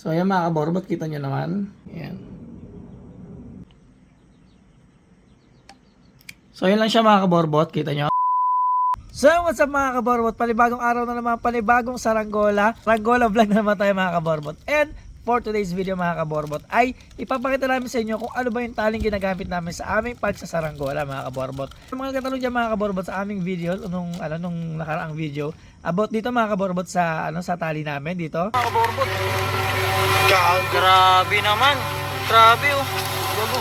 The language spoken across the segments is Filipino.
So yan mga kaborbot, kita nyo naman. Yan. So yun lang siya mga kaborbot, kita nyo. So what's up mga kaborbot, panibagong araw na naman, panibagong saranggola. Saranggola vlog na naman tayo mga kaborbot. And for today's video mga kaborbot ay ipapakita namin sa inyo kung ano ba yung taling ginagamit namin sa aming pagsasaranggola mga kaborbot. Mga katanong dyan mga kaborbot sa aming video, nung, ano, nung nakaraang video, about dito mga kaborbot sa, ano, sa tali namin dito. Mga kaborbot, Grabe naman. Grabe oh.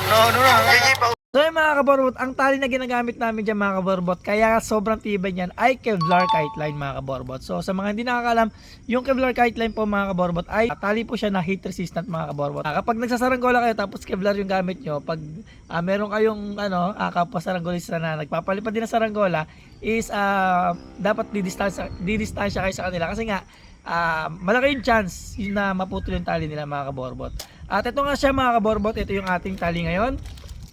No, no, no. So yung mga kaborbot, ang tali na ginagamit namin dyan mga kaborbot, kaya sobrang tibay niyan ay Kevlar kite line mga kaborbot. So sa mga hindi nakakalam, yung Kevlar kite line po mga kaborbot ay tali po siya na heat resistant mga kaborbot. Ah, kapag nagsasaranggola kayo tapos Kevlar yung gamit nyo, pag ah, meron kayong ano, ah, kapasarangolista na nagpapalipad din ng saranggola, is ah, dapat didistansya, didistansya kayo sa kanila kasi nga ah, malaki yung chance yun na maputol yung tali nila mga kaborbot. At ito nga siya mga kaborbot, ito yung ating tali ngayon.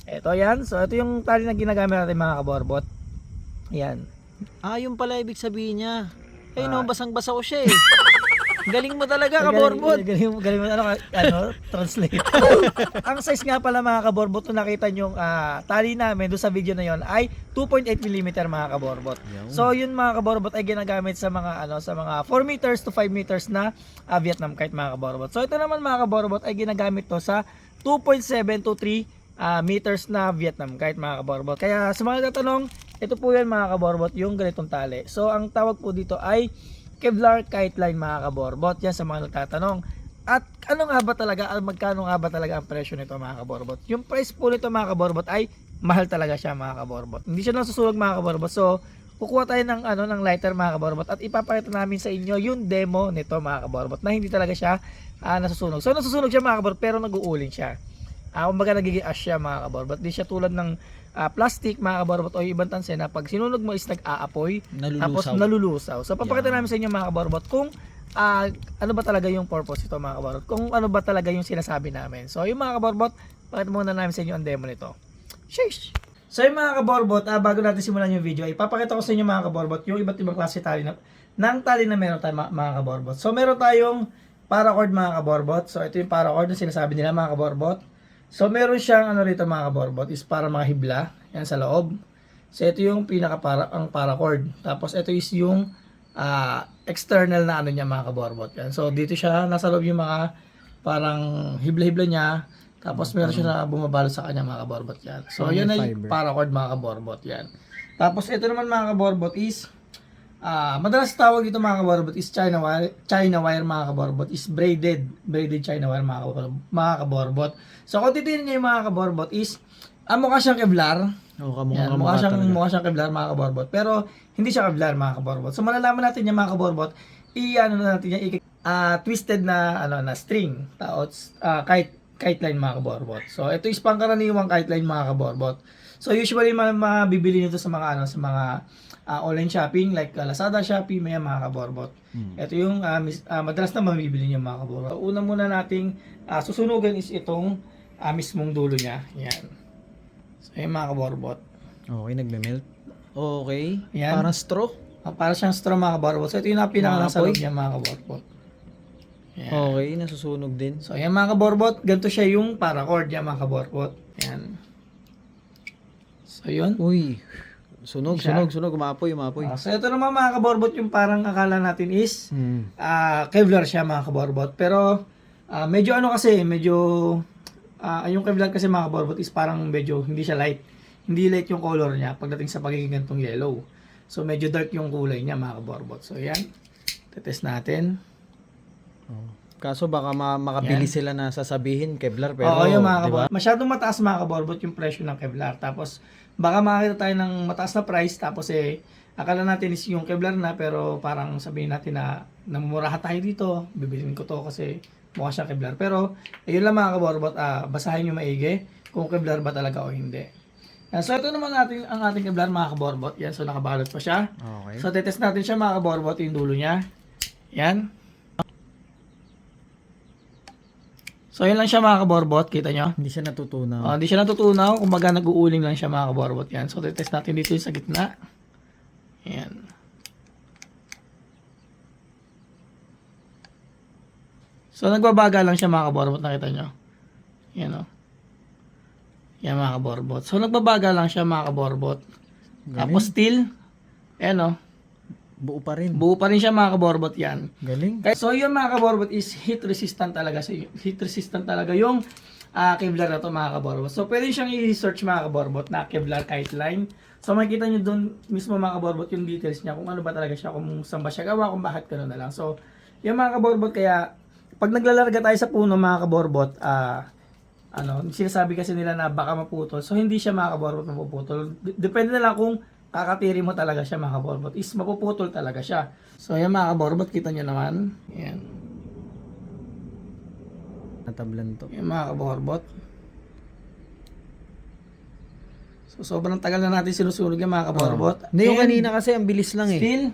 Ito yan. So, ito yung tali na ginagamit natin mga kaborbot. Yan. Ah, yung pala ibig sabihin niya. Eh, Ah. no, basang-basa ko siya eh. Galing mo talaga, kaborbot. Galing, mo, galing mo, ano, ano, translate. Ang size nga pala mga kaborbot, kung nakita nyo yung ah, tali namin doon sa video na yon ay 2.8 mm mga kaborbot. So, yun mga kaborbot ay ginagamit sa mga, ano, sa mga 4 meters to 5 meters na ah, Vietnam kite mga kaborbot. So, ito naman mga kaborbot ay ginagamit to sa 2.7 to 3 ah, meters na Vietnam kahit mga kaborbot. Kaya sa mga tatanong, ito po yan mga kaborbot, yung ganitong tali. So ang tawag po dito ay Kevlar kite line mga kaborbot. Yan sa mga nagtatanong. At ano nga ba talaga, magkano nga ba talaga ang presyo nito mga kaborbot? Yung price po nito mga kaborbot ay mahal talaga siya mga kaborbot. Hindi siya nasusunog mga kaborbot. So kukuha tayo ng ano ng lighter mga kaborbot at ipapakita namin sa inyo yung demo nito mga kaborbot na hindi talaga siya ah, nasusunog. So nasusunog siya mga kaborbot pero nag-uuling siya. Ah, kumbaga nagiging ash siya mga kaborbot. Di siya tulad ng ah, plastic mga kaborbot o ibang tanse na pag sinunog mo is nag-aapoy tapos Nalulusaw. nalulusaw. So papakita Yan. namin sa inyo mga kaborbot kung ah, ano ba talaga yung purpose ito mga kaborbot. Kung ano ba talaga yung sinasabi namin. So yung mga kaborbot, pakita muna namin sa inyo ang demo nito. Sheesh! So yung mga kaborbot, ah, bago natin simulan yung video, ipapakita ko sa inyo mga kaborbot yung iba't ibang klase tali na, ng tali na meron tayo mga, mga kaborbot. So meron tayong paracord mga kaborbot. So ito yung paracord na sinasabi nila mga kaborbot. So meron siyang ano rito mga kaborbot is para mga hibla yan sa loob. So ito yung pinaka para ang paracord. Tapos ito is yung ah, external na ano niya mga kaborbot. Yan. So dito siya nasa loob yung mga parang hibla-hibla niya. Tapos meron siya na bumabalot sa kanya mga kaborbot yan. So yan ay fiber. paracord mga kaborbot yan. Tapos ito naman mga kaborbot is Ah, madalas tawag dito mga kaborbot is China wire, China wire mga kaborbot is braided, braided China wire mga kaborbot. Mga kaborbot. So kung titingnan niyo yung mga kaborbot is ah, mukha siyang Kevlar. Oh, kamukha, Yan, mukha siyang talaga. mukha siyang Kevlar mga kaborbot. Pero hindi siya Kevlar mga kaborbot. So malalaman natin yung mga kaborbot, i-ano na natin yung i- ah, twisted na ano na string, tapos ah, kite kite line mga kaborbot. So ito is pangkaraniwang kite line mga kaborbot. So usually ma- mabibili nito sa mga ano sa mga ah, online shopping like ah, Lazada, Shopee, may mga kaborbot. Hmm. Ito yung ah, mis- ah, madalas na mabibili niyo mga kaborbot. So, una muna nating ah, susunugan is itong ah, mismong dulo niya. Yan. So yung mga kaborbot. Okay, nagme-melt. Okay. Yan. Parang straw. Ah, para siyang straw mga kaborbot. So ito yung pinaka nasa loob niya mga kaborbot. Yan. Okay, nasusunog din. So yan mga kaborbot, ganito siya yung paracord niya mga kaborbot. Yan. So yun. Uy. Sunog, Siya. sunog, sunog. Umapoy, umapoy. Ah, so ito naman mga kaborbot yung parang akala natin is Hmm. ah Kevlar siya mga kaborbot. Pero ah, medyo ano kasi, medyo ah, yung Kevlar kasi mga kaborbot is parang medyo hindi siya light. Hindi light yung color niya pagdating sa pagiging ganitong yellow. So medyo dark yung kulay niya mga kaborbot. So yan. Tetest natin. Oh. Kaso baka ma- makabili sila na sasabihin Kevlar pero Oo, yung mga di ba? kaborbot. Masyadong mataas mga kaborbot yung presyo ng Kevlar. Tapos, baka makakita tayo ng mataas na price. Tapos eh, akala natin is yung Kevlar na. Pero parang sabihin natin na namumurahan tayo dito. Bibilin ko to kasi mukha siya Kevlar. Pero, ayun lang mga kaborbot. Ah, basahin nyo maigi kung Kevlar ba talaga o hindi. Yan, so, ito naman ating, ang ating Kevlar mga kaborbot. Yan, so nakabalot pa siya. Okay. So, tetest natin siya mga kaborbot yung dulo niya. Yan. So, yun lang siya mga kaborbot. Kita nyo? Hindi siya natutunaw. Oh, hindi siya natutunaw, kumbaga nag-uuling lang siya mga kaborbot yan. So, test natin dito sa gitna. Yan. So nagbabaga lang siya mga kaborbot, nakita nyo. Yan o. Yan mga kaborbot. So nagbabaga lang siya mga kaborbot. Tapos steel, ayan o, Buo pa rin. buo pa rin siya mga kaborbot yan. Galing. Kaya- So yung mga kaborbot is heat resistant talaga. So, heat resistant talaga yung ah, Kevlar na to mga kaborbot. So pwede siyang i-search mga kaborbot na Kevlar kite line. So makikita nyo dun mismo mga kaborbot yung details niya kung ano ba talaga siya, kung saan ba siya gawa, kung bakit gano'n na lang. So yung mga kaborbot kaya pag naglalarga tayo sa puno mga kaborbot, ah ano, sinasabi kasi nila na baka maputol. So hindi siya mga kaborbot mapuputol. Depende na lang kung kakatiri mo talaga siya mga kaborbot. Is mapuputol talaga siya. So yan mga kaborbot, kita nyo naman. Yan. Natablan to. Yan mga kaborbot. So sobrang tagal na natin sinusunog yung mga kaborbot. Hindi yung And kanina kasi ang bilis lang eh. Still,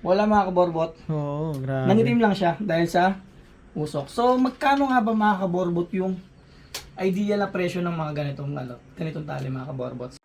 wala mga kaborbot. Oo, grabe. Nangitim lang siya dahil sa usok. So magkano nga ba mga kaborbot yung ideal na presyo ng mga ganitong ano, ganitong tali mga kaborbot?